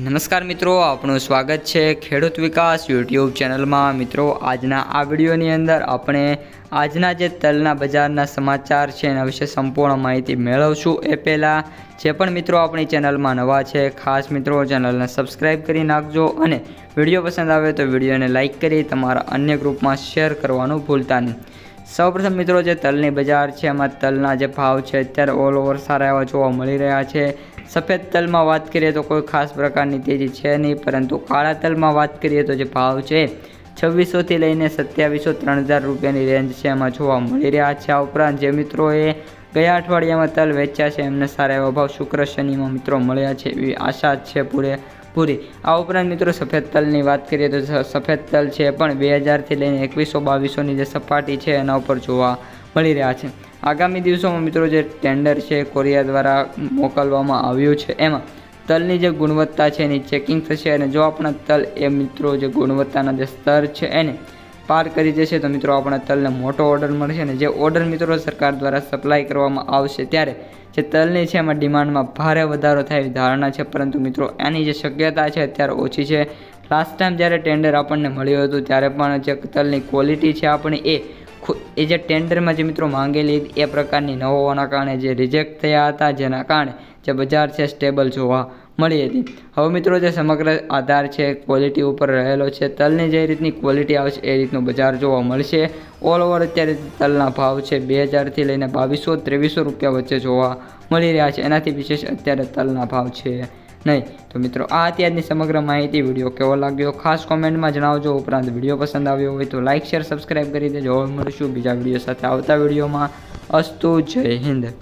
નમસ્કાર મિત્રો, આપનું સ્વાગત છે ખેડૂત વિકાસ યુટ્યુબ ચેનલમાં. મિત્રો, આજના આ વિડીયોની અંદર આપણે આજના જે તલના બજારના સમાચાર છે એના વિશે સંપૂર્ણ માહિતી મેળવશું. એ પહેલાં, જે પણ મિત્રો આપણી ચેનલમાં નવા છે, ખાસ મિત્રો ચેનલને સબસ્ક્રાઈબ કરી નાખજો અને વીડિયો પસંદ આવે તો વિડીયોને લાઇક કરી તમારા અન્ય ગ્રુપમાં શેર કરવાનું ભૂલતા નહીં. સૌપ્રથમ મિત્રો, જે તલની બજાર છે, એમાં તલના જે ભાવ છે, અત્યારે ઓલ ઓવર સારા એવા જોવા મળી રહ્યા છે. સફેદ તલમાં વાત કરીએ તો કોઈ ખાસ પ્રકારની તેજી છે નહીં, પરંતુ કાળા તલમાં વાત કરીએ તો જે ભાવ છે છવ્વીસોથી લઈને સત્યાવીસો ત્રણ હજાર રૂપિયાની રેન્જ છે. એમાં જોવા મળી રહ્યા છે આ ઉપરાંત જે મિત્રોએ ગયા અઠવાડિયામાં તલ વેચ્યા છે, એમને સારા એવા ભાવ શુક્ર શનિમાં મિત્રો મળ્યા છે એવી આશા છે પૂરે પૂરી. આ ઉપરાંત મિત્રો સફેદ તલની વાત કરીએ તો સફેદ તલ છે પણ બે હજારથી લઈને એકવીસો બાવીસોની જે સપાટી છે એના ઉપર જોવા મળી રહ્યા છે. આગામી દિવસોમાં મિત્રો જે ટેન્ડર છે કોરિયા દ્વારા મોકલવામાં આવ્યું છે. એમાં તલની જે ગુણવત્તા છે એની ચેકિંગ થશે અને જો આપણા તલ એ મિત્રો જે ગુણવત્તાના જે સ્તર છે એને પાર કરી જશે તો મિત્રો આપણા તલને મોટો ઓર્ડર મળશે અને જે ઓર્ડર મિત્રો સરકાર દ્વારા સપ્લાય કરવામાં આવશે ત્યારે જે તલની છે એમાં ડિમાન્ડમાં ભારે વધારો થાય ધારણા છે. પરંતુ મિત્રો એની જે શક્યતા છે અત્યારે ઓછી છે. લાસ્ટ ટાઈમ જ્યારે ટેન્ડર આપણને મળ્યું હતું ત્યારે પણ જે તલની ક્વોલિટી છે આપણી એ એ જે ટેન્ડરમાં જે મિત્રો માંગેલી એ પ્રકારની ન હોવાના કારણે જે રિજેક્ટ થયા હતા જેના કારણે જે બજાર છે સ્ટેબલ જોવા મળી હતી. હવે મિત્રો જે સમગ્ર આધાર છે ક્વોલિટી ઉપર રહેલો છે, તલની જે રીતની ક્વોલિટી આવશે એ રીતનું બજાર જોવા મળશે. ઓલ ઓવર અત્યારે તલના ભાવ છે, બે હજારથી લઈને બાવીસો, ત્રેવીસો રૂપિયા વચ્ચે જોવા મળી રહ્યા છે. એનાથી વિશેષ અત્યારે તલના ભાવ છે નહીં. તો મિત્રો, આ અત્યારની સમગ્ર માહિતી. વીડિયો કેવો લાગ્યો? ખાસ કોમેન્ટમાં જણાવજો. ઉપરાંત વીડિયો પસંદ આવ્યો હોય તો લાઇક શેર સબસ્ક્રાઈબ કરી દેજો હવે મળીશું બીજા વીડિયો સાથે આવતા વિડીયોમાં. અસ્તુ, જય હિન્દ.